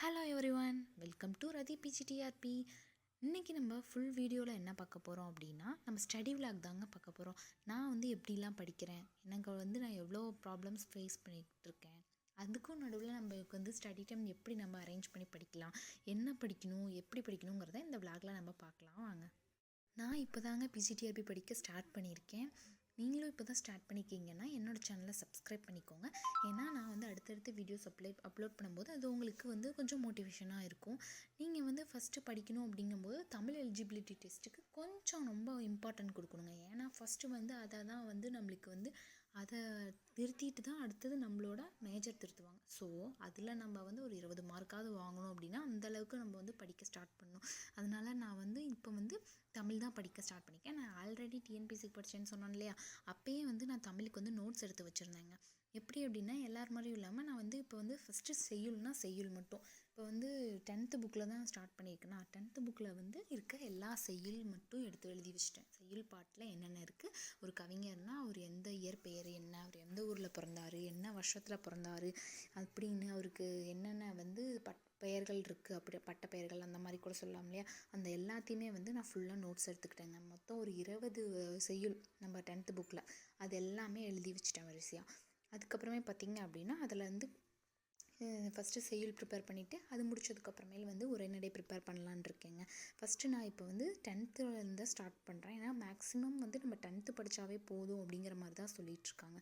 Hello everyone welcome to Rathi PGTRB இன்றைக்கி நம்ம full வீடியோவில் என்ன பார்க்க போகிறோம் அப்படின்னா நம்ம ஸ்டடி விளாக் தாங்க பார்க்க போகிறோம் நான் வந்து எப்படிலாம் படிக்கிறேன்? எனக்கு வந்து நான் எவ்வளோ ப்ராப்ளம்ஸ் ஃபேஸ் பண்ணிகிட்டு இருக்கேன்? அதுக்கும் நடுவில் நம்மளுக்கு வந்து ஸ்டடி டைம் எப்படி நம்ம அரேஞ்ச் பண்ணி படிக்கலாம்? என்ன படிக்கணும்? எப்படி படிக்கணுங்கிறத இந்த விளாகில் நம்ம பார்க்கலாம். வாங்க. நான் இப்போ தாங்க பிஜிடிஆர்பி படிக்க ஸ்டார்ட் பண்ணியிருக்கேன். இப்போ தான் ஸ்டார்ட் பண்ணிக்கிங்கன்னா என்னோடய சேனலை சப்ஸ்கிரைப் பண்ணிக்கோங்க. ஏன்னா நான் வந்து அடுத்தடுத்து வீடியோஸ் அப்ளை அப்லோட் பண்ணும்போது அது உங்களுக்கு வந்து கொஞ்சம் மோட்டிவேஷனாக இருக்கும். நீங்கள் வந்து ஃபஸ்ட்டு படிக்கணும் அப்படிங்கும்போது தமிழ் எலிஜிபிலிட்டி டெஸ்ட்டுக்கு கொஞ்சம் ரொம்ப இம்பார்ட்டன்ட் கொடுக்கணுங்க. ஏன்னா ஃபஸ்ட்டு வந்து அதை தான் வந்து நம்மளுக்கு வந்து அதை திருத்திட்டு தான் அடுத்தது நம்மளோட மேஜர் திருத்துவாங்க. ஸோ அதில் நம்ம வந்து ஒரு இருபது மார்க்காவது வாங்கணும் அப்படின்னா அந்தளவுக்கு நம்ம வந்து படிக்க ஸ்டார்ட் பண்ணணும். அதனால நான் வந்து இப்போ வந்து தமிழ் தான் படிக்க ஸ்டார்ட் பண்ணிக்கேன் நான் ஆல்ரெடி டிஎன்பிசி படித்தேன்னு சொன்னேன் இல்லையா? அப்போயே வந்து நான் தமிழுக்கு வந்து நோட்ஸ் எடுத்து வச்சுருந்தேங்க. எப்படி அப்படின்னா எல்லார் மாதிரியும் இல்லாமல் நான் வந்து இப்போ வந்து ஃபஸ்ட்டு செய்யுள்னா செய்யுள் மட்டும். இப்போ வந்து டென்த்து புக்கில் தான் ஸ்டார்ட் பண்ணியிருக்கேன். நான் டென்த்து புக்கில் வந்து இருக்க எல்லா செய்யுள் மட்டும் எடுத்து எழுதி வச்சிட்டேன். செய்யுள் பாட்டில் என்னென்ன இருக்குது ஒரு கவிஞர்னா அவர் எந்த இயற்பெயர் என்ன? அவர் எந்த ஊரில் பிறந்தார்? என்ன வருஷத்தில் பிறந்தார்? அப்படின்னு அவருக்கு என்னென்ன வந்து பட் பெயர்கள் இருக்குது அப்படி பட்ட பெயர்கள் அந்த மாதிரி கூட சொல்லலாம் இல்லையா? அந்த எல்லாத்தையுமே வந்து நான் ஃபுல்லாக நோட்ஸ் எடுத்துக்கிட்டேங்க. மொத்தம் ஒரு இருபது செய்யுள் நம்ம டென்த்து புக்கில் அது எல்லாமே எழுதி வச்சிட்டேன் வரிசையாக அதுக்கப்புறமே பார்த்திங்க அப்படின்னா அதில் வந்து ஃபஸ்ட்டு செய்யுள் ப்ரிப்பேர் பண்ணிவிட்டு அது முடிச்சதுக்கப்புறமேல் வந்து உரைநடை ப்ரிப்பேர் பண்ணலான் இருக்கேங்க. ஃபஸ்ட்டு நான் இப்போ வந்து டென்த்துலேருந்து ஸ்டார்ட் பண்ணுறேன் ஏன்னா மேக்ஸிமம் வந்து நம்ம டென்த்து படித்தாவே போதும் அப்படிங்கிற மாதிரி தான் சொல்லிகிட்ருக்காங்க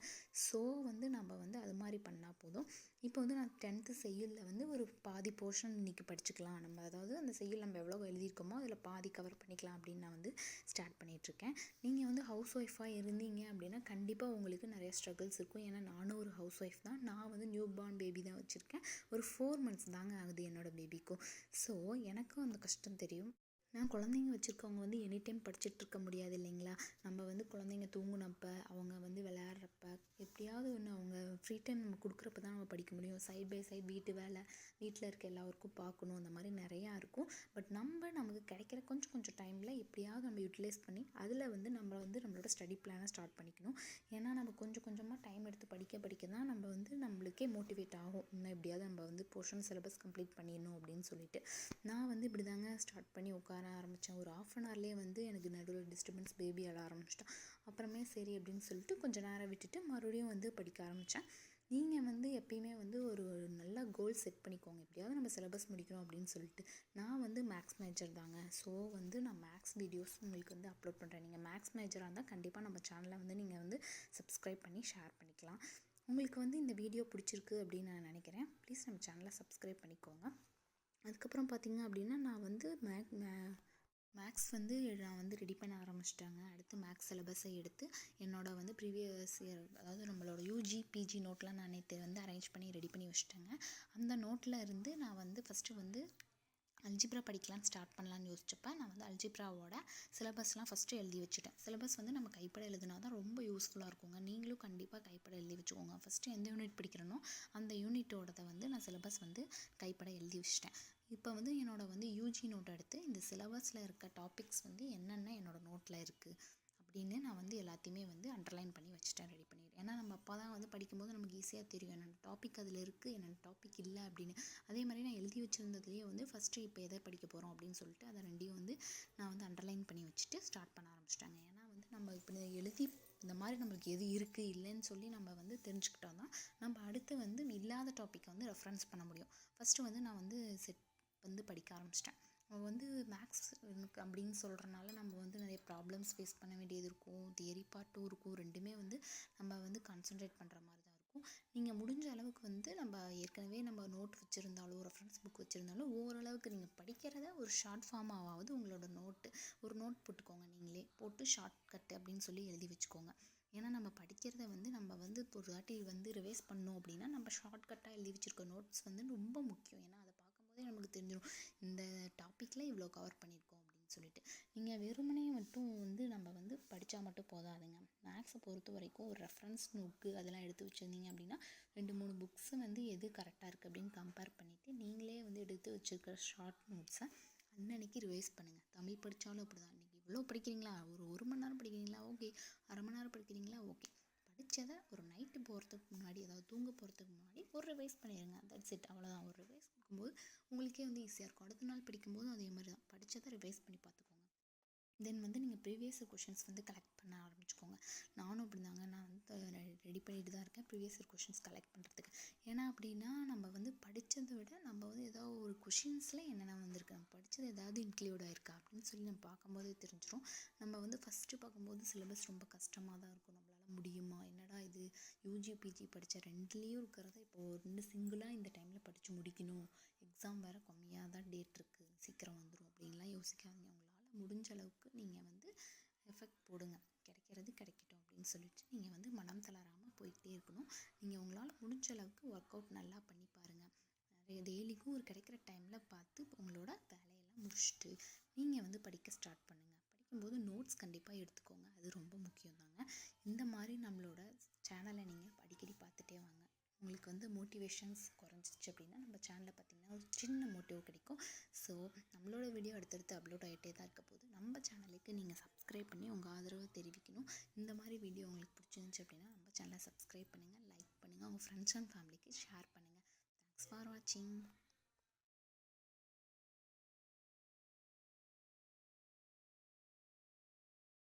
ஸோ வந்து நம்ம வந்து அது மாதிரி பண்ணால் போதும். இப்போ வந்து நான் டென்த்து செய்யுளில் வந்து ஒரு பாதி போர்ஷன் இன்றைக்கி படிச்சுக்கலாம். நம்ம அதாவது அந்த செய்யுள் நம்ம எவ்வளோ எழுதியிருக்கோமோ அதில் பாதி கவர் பண்ணிக்கலாம் அப்படின்னு நான் வந்து ஸ்டார்ட் பண்ணிகிட்ருக்கேன் நீங்கள் வந்து ஹவுஸ் ஒய்ஃபாக இருந்தீங்க அப்படின்னா கண்டிப்பாக உங்களுக்கு நிறைய ஸ்ட்ரகிள்ஸ் இருக்கும். ஏன்னா நானும் ஒரு ஹவுஸ் ஒய்ஃப் தான். நான் வந்து நியூ பார்ன் பேபி தான் வச்சுருக்கேன். ஒரு ஃபோர் மந்த்ஸ் தாங்க ஆகுது என்னோடய பேபிக்கும் ஸோ எனக்கும் அந்த கஷ்டம் தெரியும். நான் குழந்தைங்க வச்சுருக்கவங்க வந்து எனி டைம் படிச்சுட்டு இருக்க முடியாது இல்லைங்களா? நம்ம வந்து குழந்தைங்க தூங்குனப்ப அவங்க வந்து விளையாடுறப்ப எப்படியாவது ஒன்று அவங்க ஃப்ரீ டைம் நம்ம கொடுக்குறப்ப தான் நம்ம படிக்க முடியும். சைட் பை சைட் வீட்டு வேலை வீட்டில் இருக்க எல்லா ஒர்க்கும் பார்க்கணும். அந்த மாதிரி நிறையா இருக்கும். பட் நம்ம நமக்கு கிடைக்கிற கொஞ்சம் கொஞ்சம் டைமில் எப்படியாவது நம்ம யூட்டிலைஸ் பண்ணி அதில் வந்து நம்ம வந்து நம்மளோட ஸ்டடி பிளானை ஸ்டார்ட் பண்ணிக்கணும். ஏன்னா நம்ம கொஞ்சம் கொஞ்சமாக டைம் எடுத்து படிக்க படிக்க தான் நம்ம வந்து நம்மளுக்கே மோட்டிவேட் ஆகும். இன்னும் எப்படியாவது நம்ம வந்து போர்ஷன் சிலபஸ் கம்ப்ளீட் பண்ணிடணும் அப்படின்னு சொல்லிட்டு. நான் வந்து இப்படி தாங்க ஸ்டார்ட் பண்ணி உட்கார ஆரம்பித்தேன் ஒரு ஆஃப் அன் ஹவர்லேயே வந்து எனக்கு நடுவில் டிஸ்டர்பன்ஸ் பேபி அழ ஆரம்பிச்சிட்டான். அப்புறமே சரி அப்படின்னு சொல்லிட்டு கொஞ்சம் நேரம் விட்டுட்டு மறுபடியும் வந்து படிக்க ஆரம்பித்தேன் நீங்கள் வந்து எப்பயுமே வந்து ஒரு நல்ல கோல் செட் பண்ணிக்கோங்க. எப்படியாவது நம்ம சிலபஸ் முடிக்கணும் அப்படின்னு சொல்லிட்டு. நான் வந்து மேக்ஸ் மேஜர் தாங்க. ஸோ வந்து நான் மேக்ஸ் வீடியோஸ் உங்களுக்கு வந்து அப்லோட் பண்ணுறேன் நீங்கள் மேக்ஸ் மேஜராக இருந்தால் கண்டிப்பாக நம்ம சேனலை வந்து நீங்கள் வந்து சப்ஸ்கிரைப் பண்ணி ஷேர் பண்ணிக்கலாம். உங்களுக்கு வந்து இந்த வீடியோ பிடிச்சிருக்கு அப்படின்னு நான் நினைக்கிறேன். ப்ளீஸ் நம்ம சேனலை சப்ஸ்கிரைப் பண்ணிக்கோங்க. அதுக்கப்புறம் பார்த்திங்க அப்படின்னா நான் வந்து மேக் மேக்ஸ் வந்து நான் வந்து ரெடி பண்ண ஆரம்பிச்சிட்டாங்க. அடுத்து மேக்ஸ் சிலபஸை எடுத்து என்னோட வந்து ப்ரீவியஸ் இயர் அதாவது நம்மளோட யூஜி பிஜி நோட்லாம் நான் நேற்று வந்து அரேஞ்ச் பண்ணி ரெடி பண்ணி வச்சுட்டேங்க. அந்த நோட்டில் இருந்து நான் வந்து ஃபஸ்ட்டு வந்து அல்ஜிப்ரா படிக்கலாம் ஸ்டார்ட் பண்ணலான்னு யோசிச்சப்ப நான் வந்து அல்ஜிப்ராவோட சிலபஸ்லாம் ஃபஸ்ட்டு எழுதி வச்சுட்டேன். சிலபஸ் வந்து நம்ம கைப்பட எழுதுனா தான் ரொம்ப யூஸ்ஃபுல்லாக இருக்குங்க. நீங்களும் கண்டிப்பாக கைப்பட எழுதி வச்சுக்கோங்க. ஃபஸ்ட்டு எந்த யூனிட் படிக்கிறனோ அந்த யூனிட்டோடதை வந்து நான் சிலபஸ் வந்து கைப்பட எழுதி வச்சுட்டேன். இப்போ வந்து என்னோடய வந்து யூஜி நோட் எடுத்து இந்த சிலபஸில் இருக்க டாபிக்ஸ் வந்து என்னென்ன என்னோடய நோட்டில் இருக்குது அப்படின்னு நான் வந்து எல்லாத்தையுமே வந்து அண்டர்லைன் பண்ணி வச்சுட்டேன் ரெடி பண்ணிடுறேன். ஏன்னா நம்ம அப்போ தான் வந்து படிக்கும்போது நமக்கு ஈஸியாக தெரியும். என்னென்ன டாபிக் அதில் இருக்குது என்னென்ன டாபிக் இல்லை அப்படின்னு. அதே மாதிரி நான் எழுதி வச்சுருந்ததுலேயே வந்து ஃபஸ்ட்டு இப்போ எதை படிக்க போகிறோம் அப்படின்னு சொல்லிட்டு அதை ரெண்டையும் வந்து நான் வந்து அண்டர்லைன் பண்ணி வச்சுட்டு ஸ்டார்ட் பண்ண ஆரம்பிச்சிட்டாங்க. ஏன்னா வந்து நம்ம இப்போ எழுதி இந்த மாதிரி நம்மளுக்கு எது இருக்குது இல்லைன்னு சொல்லி நம்ம வந்து தெரிஞ்சுக்கிட்டோம் தான் நம்ம அடுத்து வந்து இல்லாத டாப்பிக்கை வந்து ரெஃபரன்ஸ் பண்ண முடியும். ஃபஸ்ட்டு வந்து நான் வந்து செட் வந்து படிக்க ஆரம்பிச்சிட்டேன். அவன் வந்து மேக்ஸ் எனக்கு அப்படின்னு சொல்கிறனால நம்ம வந்து நிறைய ப்ராப்ளம்ஸ் ஃபேஸ் பண்ண வேண்டியது இருக்கும். தியரி பார்ட்டும் இருக்கும். ரெண்டுமே வந்து நம்ம வந்து கான்சன்ட்ரேட் பண்ணுற மாதிரி தான் இருக்கும். நீங்கள் முடிஞ்ச அளவுக்கு வந்து நம்ம ஏற்கனவே நம்ம நோட் வச்சுருந்தாலும் ரெஃபரன்ஸ் புக் வச்சுருந்தாலும் ஓரளவுக்கு நீங்கள் படிக்கிறத ஒரு ஷார்ட் ஃபார்மாவது உங்களோட நோட்டு ஒரு நோட் போட்டுக்கோங்க நீங்களே. போட்டு ஷார்ட் கட் அப்படின்னு சொல்லி எழுதி வச்சுக்கோங்க. ஏன்னா நம்ம படிக்கிறத வந்து நம்ம வந்து ஒரு வாட்டி வந்து ரிவைஸ் பண்ணோம் அப்படின்னா நம்ம ஷார்ட்கட்டாக எழுதி வச்சுருக்க நோட்ஸ் வந்து ரொம்ப முக்கியம். ஏன்னா அதை பார்க்கும்போதே தெரிஞ்சிடும் இந்த டாப்பிக்கில் இவ்வளோ கவர் பண்ணியிருக்கோம் அப்படின்னு சொல்லிட்டு. நீங்கள் வெறுமனே மட்டும் வந்து நம்ம வந்து படித்தா மட்டும் போதாதுங்க. மேக்ஸை பொறுத்த வரைக்கும் ஒரு ரெஃபரன்ஸ் நோக்கு அதெல்லாம் எடுத்து வச்சுருந்தீங்க அப்படின்னா ரெண்டு மூணு புக்ஸு வந்து எது கரெக்டாக இருக்குது அப்படின்னு கம்பேர் பண்ணிவிட்டு நீங்களே வந்து எடுத்து வச்சுருக்கிற ஷார்ட் நோட்ஸை அன்னன்னைக்கு ரிவைஸ் பண்ணுங்கள் தமிழ் படித்தாலும் அப்படி தான் இன்றைக்கி இவ்வளோ படிக்கிறீங்களா? ஒரு ஒரு மணி நேரம் படிக்கிறீங்களா? ஓகே அரை மணி நேரம் படிக்கிறீங்களா? ஓகே படித்ததை ஒரு நைட்டு போகிறதுக்கு முன்னாடி அதாவது தூங்க போகிறதுக்கு முன்னாடி ஒரு ரிவைஸ் பண்ணிடுங்க தட்ஸ் இட் அவ்வளோதான் ஒரு ரிவைஸ் கொடுக்கும்போது உங்களுக்கே வந்து ஈஸியாக இருக்கும். அடுத்த நாள் படிக்கும்போதும் அதே மாதிரி தான் படித்ததை ரிவைஸ் பண்ணி பார்த்துக்கோங்க. தென் வந்து நீங்கள் ப்ரீவியஸ் கொஷின்ஸ் வந்து கலெக்ட் பண்ண ஆரம்பிச்சுக்கோங்க. நானும் அப்படி தாங்க நான் வந்து ரெடி பண்ணிட்டு தான் இருக்கேன். ப்ரீவியஸ் கொஷின்ஸ் கலெக்ட் பண்ணுறதுக்கு ஏன்னா அப்படின்னா நம்ம வந்து படித்ததை விட நம்ம வந்து ஏதாவது ஒரு கொஷின்ஸில் என்னென்ன வந்திருக்கு? நம்ம படித்தது ஏதாவது இன்க்ளூட் ஆயிருக்கா? அப்படின்னு சொல்லி நம்ம பார்க்கும்போதே தெரிஞ்சிடும் நம்ம வந்து ஃபஸ்ட்டு பார்க்கும்போது சிலபஸ் ரொம்ப கஷ்டமாக தான் இருக்கும் முடியுமா? என்னடா இது? யூஜி பிஜி படித்த ரெண்டுலேயும் இருக்கிறத இப்போது ரெண்டு சிங்கிளாக இந்த டைமில் படித்து முடிக்கணும். எக்ஸாம் வேறு கம்மியாக தான் டேட் இருக்குது சீக்கிரம் வந்துடும் அப்படின்லாம் யோசிக்காதீங்க. உங்களால் முடிஞ்ச அளவுக்கு நீங்கள் வந்து எஃபெக்ட் போடுங்க. கிடைக்கிறது கிடைக்கட்டும் அப்படின்னு சொல்லிட்டு நீங்கள் வந்து மனம் தளராமல் போய்கிட்டே இருக்கணும். நீங்கள் உங்களால் முடிஞ்ச அளவுக்கு ஒர்க் அவுட் நல்லா பண்ணி பாருங்கள் நிறைய டெய்லிக்கும் ஒரு கிடைக்கிற டைமில் பார்த்து உங்களோட வேலையெல்லாம் முடிச்சுட்டு நீங்கள் வந்து படிக்க ஸ்டார்ட் பண்ணுங்கள் படிக்கும்போது நோட்ஸ் கண்டிப்பாக எடுத்துக்கோங்க. அது ரொம்ப முக்கியம் தாங்க இந்த மாதிரி நம்மளோட சேனலை நீங்கள் அடிக்கடி பார்த்துட்டே வாங்க. உங்களுக்கு வந்து மோட்டிவேஷன்ஸ் குறைஞ்சிச்சு அப்படின்னா நம்ம சேனலில் பார்த்தீங்கன்னா ஒரு சின்ன மோட்டிவ் கிடைக்கும். ஸோ நம்மளோட வீடியோ அடுத்தடுத்து அப்லோட் ஆகிட்டே தான் இருக்க போது நம்ம சேனலுக்கு நீங்கள் சப்ஸ்கிரைப் பண்ணி உங்கள் ஆதரவை தெரிவிக்கணும். இந்த மாதிரி வீடியோ உங்களுக்கு பிடிச்சிருந்துச்சி அப்படின்னா நம்ம சேனலை சப்ஸ்கிரைப் பண்ணுங்கள் லைக் பண்ணுங்கள் உங்கள் ஃப்ரெண்ட்ஸ் அண்ட் ஃபேமிலிக்கு ஷேர் பண்ணுங்கள் தேங்க்ஸ் ஃபார் வாட்சிங்